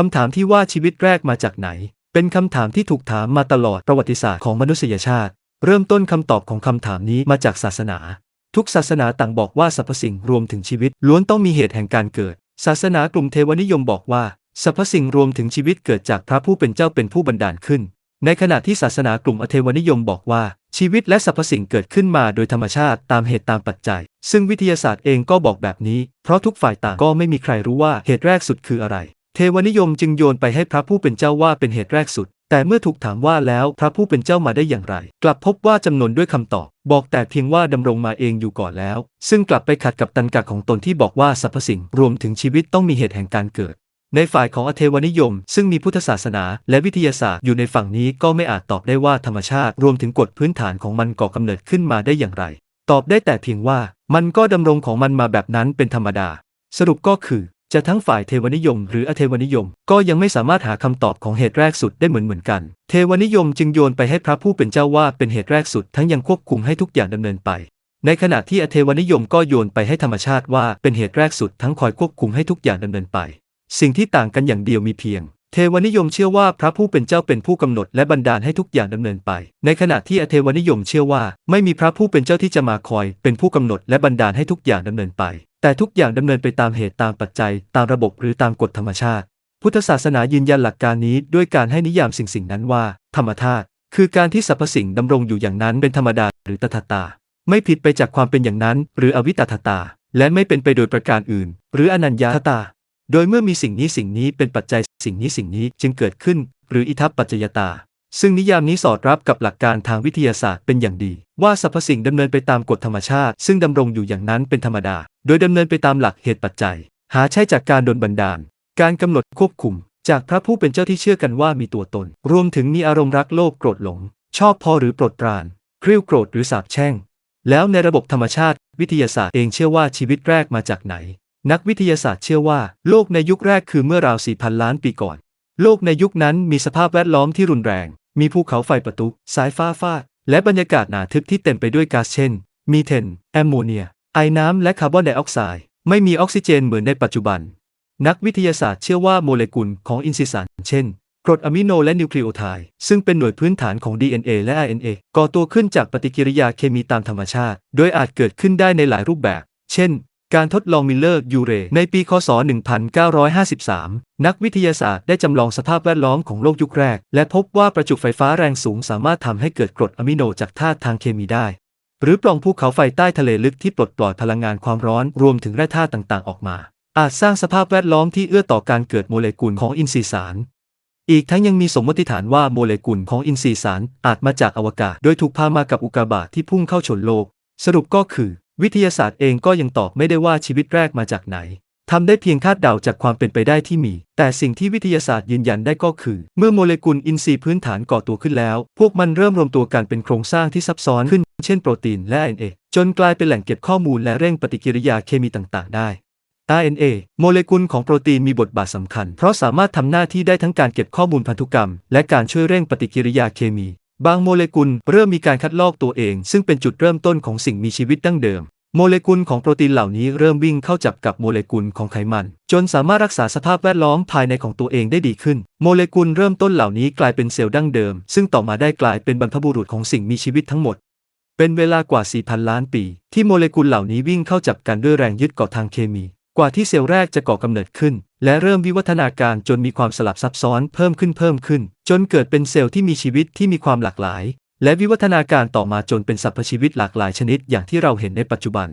คำถามที่ว่าชีวิตแรกมาจากไหน เป็นคำถามที่ถูกถามมาตลอดประวัติศาสตร์ของมนุษยชาติ เริ่มต้นคำตอบของคำถามนี้มาจากศาสนา ทุกศาสนาต่างบอกว่าสรรพสิ่งรวมถึงชีวิตล้วนต้องมีเหตุแห่งการเกิด ศาสนากลุ่มเทวนิยมบอกว่าสรรพสิ่งรวมถึงชีวิตเกิดจากพระผู้เป็นเจ้าเป็นผู้บันดาลขึ้น ในขณะที่ศาสนากลุ่มอเทวนิยมบอกว่า ชีวิตและสรรพสิ่งเกิดขึ้นมาโดยธรรมชาติตามเหตุตามปัจจัย ซึ่งวิทยาศาสตร์เองก็บอกแบบนี้ เพราะทุกฝ่ายต่างก็ไม่มีใครรู้ว่าเหตุแรกสุดคืออะไร เทวนิยมจึงโยนไปให้พระผู้เป็นเจ้าว่าเป็นเหตุแรกสุด แต่เมื่อถูกถามว่าแล้วพระผู้เป็นเจ้ามาได้อย่างไร กลับพบว่าจำนวนด้วยคำตอบ บอกแต่เพียงว่าดำรงมาเองอยู่ก่อนแล้ว ซึ่งกลับไปขัดกับตันกะของตนที่บอกว่าสรรพสิ่งรวมถึงชีวิตต้องมีเหตุแห่งการเกิด ในฝ่ายของอเทวนิยม ซึ่งมีพุทธศาสนาและวิทยาศาสตร์อยู่ในฝั่งนี้ก็ไม่อาจตอบได้ว่าธรรมชาติรวมถึงกฎพื้นฐานของมันก่อกำเนิดขึ้นมาได้อย่างไร ตอบได้แต่เพียงว่ามันก็ดำรงของมันมาแบบนั้นเป็นธรรมดา สรุปก็คือ จะทั้งฝ่ายเทวนิยม หรืออเทวนิยม ก็ยังไม่สามารถหาคำตอบของเหตุแรกสุดได้เหมือนเหมือนกัน เทวนิยมจึงโยนไปให้พระผู้เป็นเจ้าว่าเป็นเหตุแรกสุด ทั้งยังควบคุมให้ทุกอย่างดำเนินไป ในขณะที่อเทวนิยมก็โยนไปให้ธรรมชาติว่าเป็นเหตุแรกสุด ทั้งคอยควบคุมให้ทุกอย่างดำเนินไป สิ่งที่ต่างกันอย่างเดียวมีเพียงเทวนิยมเชื่อว่าพระผู้เป็นเจ้าเป็นผู้กำหนดและบันดาลให้ทุกอย่างดำเนินไป ในขณะที่อเทวนิยมเชื่อว่า ไม่มีพระผู้เป็นเจ้าที่จะมาคอย เป็นผู้กำหนดและบันดาลให้ทุกอย่างดำเนินไป แต่ทุกอย่างดำเนินไปตามเหตุตามปัจจัย ตามระบบหรือตามกฎธรรมชาติ พุทธศาสนายืนยันหลักการนี้ด้วยการให้นิยามสิ่งสิ่งนั้นว่า ธรรมธาตุคือการที่สรรพสิ่งดำรงอยู่อย่างนั้นเป็นธรรมดาหรือตถาตา ไม่ผิดไปจากความเป็นอย่างนั้น หรืออวิตถตา และไม่เป็นไปโดยประการอื่น หรืออนัญญาตา โดยเมื่อมีสิ่งนี้สิ่งนี้เป็นปัจจัยสิ่งนี้สิ่งนี้จึงเกิดขึ้น หรืออิทัปปัจจยตา ซึ่งนิยามนี้สอดรับกับหลักการทางวิทยาศาสตร์เป็นอย่างดี ว่าสรรพสิ่งดำเนินไปตามกฎธรรมชาติ ซึ่งดำรงอยู่อย่างนั้นเป็นธรรมดา โดยดำเนินไปตามหลักเหตุปัจจัย หาใช่จากการดลบันดาล การกำหนดควบคุม จากพระผู้เป็นเจ้าที่เชื่อกันว่ามีตัวตน รวมถึงมีอารมณ์รักโลภโกรธหลง ชอบพอหรือโปรดปรานกริ้วโกรธหรือสาบแช่ง แล้วในระบบธรรมชาติ วิทยาศาสตร์เองเชื่อว่าชีวิตแรกมาจากไหน นักวิทยาศาสตร์เชื่อว่าโลกในยุคแรกคือเมื่อราวสี่พันล้านปีก่อน โลกในยุคนั้นมีสภาพแวดล้อมที่รุนแรง มีภูเขาไฟประทุสายฟ้าฟาด และบรรยากาศหนาทึบที่เต็มไปด้วยก๊าซเช่น มีเทน แอมโมเนีย ไอน้ำ และคาร์บอนไดออกไซด์ ไม่มีออกซิเจนเหมือนในปัจจุบัน นักวิทยาศาสตร์เชื่อว่าโมเลกุลของอินทรีย์สาร เช่น กรดอะมิโนและนิวคลีโอไทด์ ซึ่งเป็นหน่วยพื้นฐานของ DNA และ RNA ก่อตัวขึ้นจากปฏิกิริยาเคมีตามธรรมชาติ โดยอาจเกิดขึ้นได้ในหลายรูปแบบ เช่น การทดลองมิลเลอร์ยูเรในปีคศ 1953 นักวิทยาศาสตร์ได้จำลองสภาพแวดล้อมของโลกยุคแรก และพบว่าประจุไฟฟ้าแรงสูงสามารถทำให้เกิดกรดอะมิโนจากธาตุทางเคมีได้ หรือปล่องภูเขาไฟใต้ทะเลลึกที่ปลดปล่อยพลังงานความร้อนรวมถึงแร่ธาตุต่างๆ ออกมา อาจสร้างสภาพแวดล้อมที่เอื้อต่อการเกิดโมเลกุลของอินทรีย์สาร อีกทั้งยังมีสมมติฐานว่าโมเลกุลของอินทรีย์สารอาจมาจากอวกาศ โดยถูกพามากับอุกกาบาตที่พุ่งเข้าชนโลก สรุปก็คือ วิทยาศาสตร์เองก็ยังตอบไม่ได้ว่าชีวิตแรกมาจากไหนทำได้เพียงคาดเดาจากความเป็นไปได้ที่มี แต่สิ่งที่วิทยาศาสตร์ยืนยันได้ก็คือ เมื่อโมเลกุลอินทรีย์พื้นฐานก่อตัวขึ้นแล้ว พวกมันเริ่มรวมตัวกันเป็นโครงสร้างที่ซับซ้อนขึ้น เช่นโปรตีนและ RNA จนกลายเป็นแหล่งเก็บข้อมูลและเร่งปฏิกิริยาเคมีต่างๆ ได้ RNA โมเลกุลของโปรตีนมีบทบาทสำคัญ เพราะสามารถทำหน้าที่ได้ทั้งการเก็บข้อมูลพันธุกรรม และการช่วยเร่งปฏิกิริยาเคมี บางโมเลกุลเริ่มมีการคัดลอกตัวเอง ซึ่งเป็นจุดเริ่มต้นของสิ่งมีชีวิตดั้งเดิม โมเลกุลของโปรตีนเหล่านี้เริ่มวิ่งเข้าจับกับโมเลกุลของไขมัน จนสามารถรักษาสภาพแวดล้อมภายในของตัวเองได้ดีขึ้น โมเลกุลเริ่มต้นเหล่านี้กลายเป็นเซลล์ดั้งเดิม ซึ่งต่อมาได้กลายเป็นบรรพบุรุษของสิ่งมีชีวิตทั้งหมด เป็นเวลากว่า4,000 ล้านปี ที่โมเลกุลเหล่านี้วิ่งเข้าจับกันด้วยแรงยึดเกาะทางเคมี กว่าที่เซลล์แรกจะก่อกำเนิดขึ้น และเริ่มวิวัฒนาการจนมีความสลับซับซ้อนเพิ่มขึ้นเพิ่มขึ้น จนเกิดเป็นเซลล์ที่มีชีวิตที่มีความหลากหลาย และวิวัฒนาการต่อมาจนเป็นสรรพชีวิตหลากหลายชนิดอย่างที่เราเห็นในปัจจุบัน